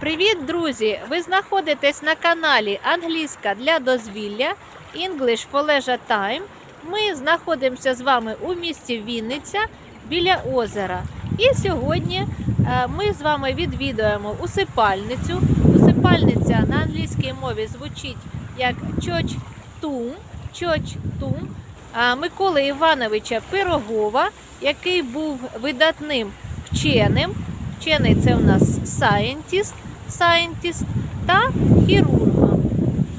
Привіт, друзі! Ви знаходитесь на каналі Англійська для дозвілля English for Leisure Time. Ми знаходимося з вами у місті Вінниця біля озера. І сьогодні е, ми з вами відвідуємо усипальницю. Усипальниця на англійській мові звучить як Чоч Тум. Чоч Тум Миколи Івановича Пирогова, який був видатним вченим. Вчений це у нас scientist, scientist та хірургом.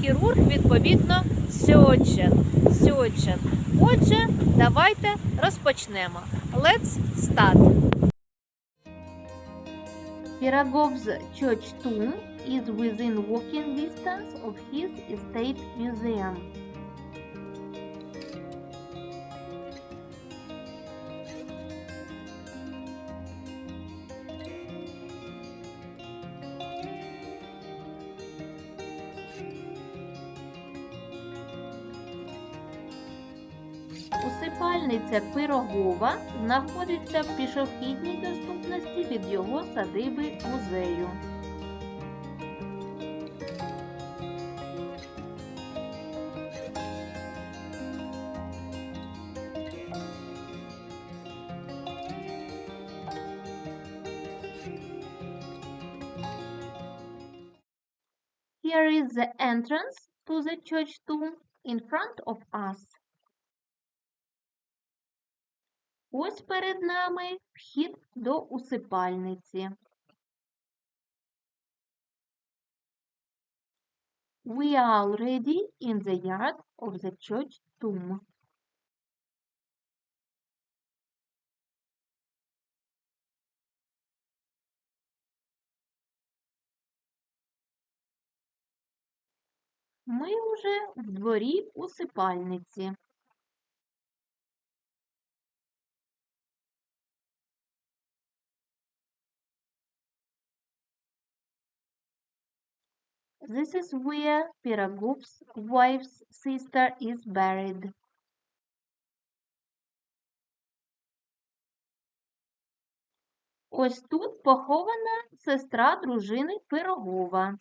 Хірург, відповідно, surgeon. surgeon. Отже, давайте розпочнемо. Let's start. Piragov's church tomb is within walking distance of his estate museum. Усипальниця Пирогова знаходиться в пішохідній доступності від його садиби музею. Here is the entrance to the church tomb in front of us. Ось перед нами вхід до усипальниці. We are already in the yard of the church tomb. Ми вже в дворі усипальниці. This is where Piragov's wife's sister is buried. Ось тут похована сестра дружини Пирогова.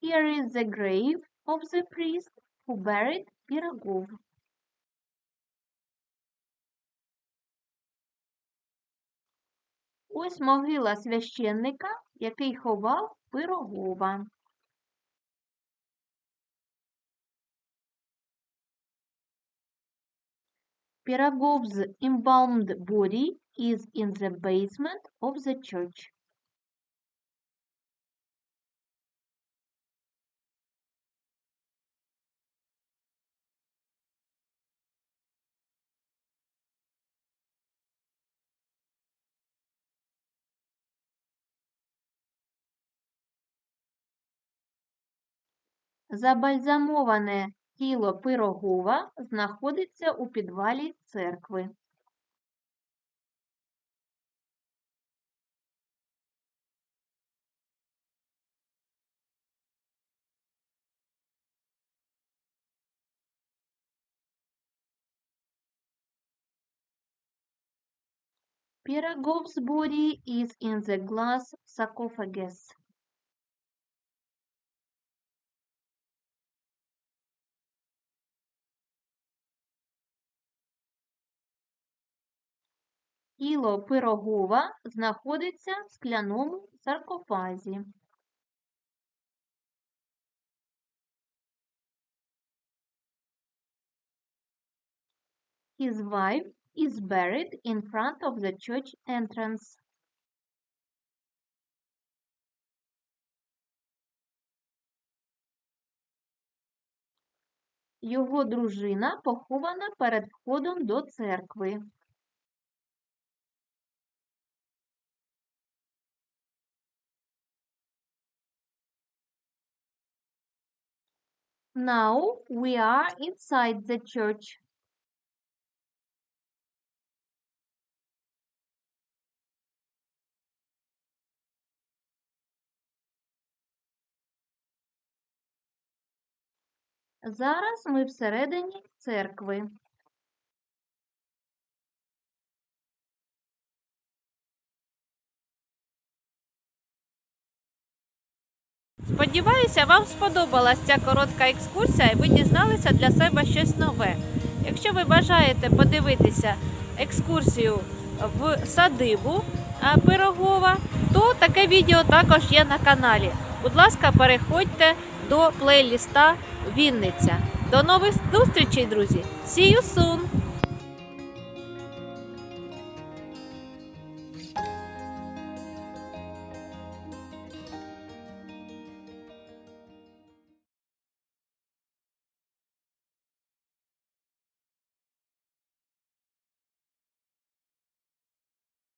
Here is the grave of the priest who buried Pirogov. Ось могила священника, який ховав Пирогова. Pirogov's embalmed body is in the basement of the church. Забальзамоване тіло Пирогова знаходиться у підвалі церкви. Piragov's body is in the glass sarcophagus. Тіло Пирогова знаходиться в скляному саркофазі. His wife is buried in front of the church entrance. Його дружина похована перед входом до церкви. Now we are inside the church. Зараз ми всередині церкви. Сподіваюся, вам сподобалась ця коротка екскурсія і ви дізналися для себе щось нове. Якщо ви бажаєте подивитися екскурсію в садибу Пирогова, то таке відео також є на каналі. Будь ласка, переходьте до плейліста Вінниця. До нових зустрічей, друзі! See you soon!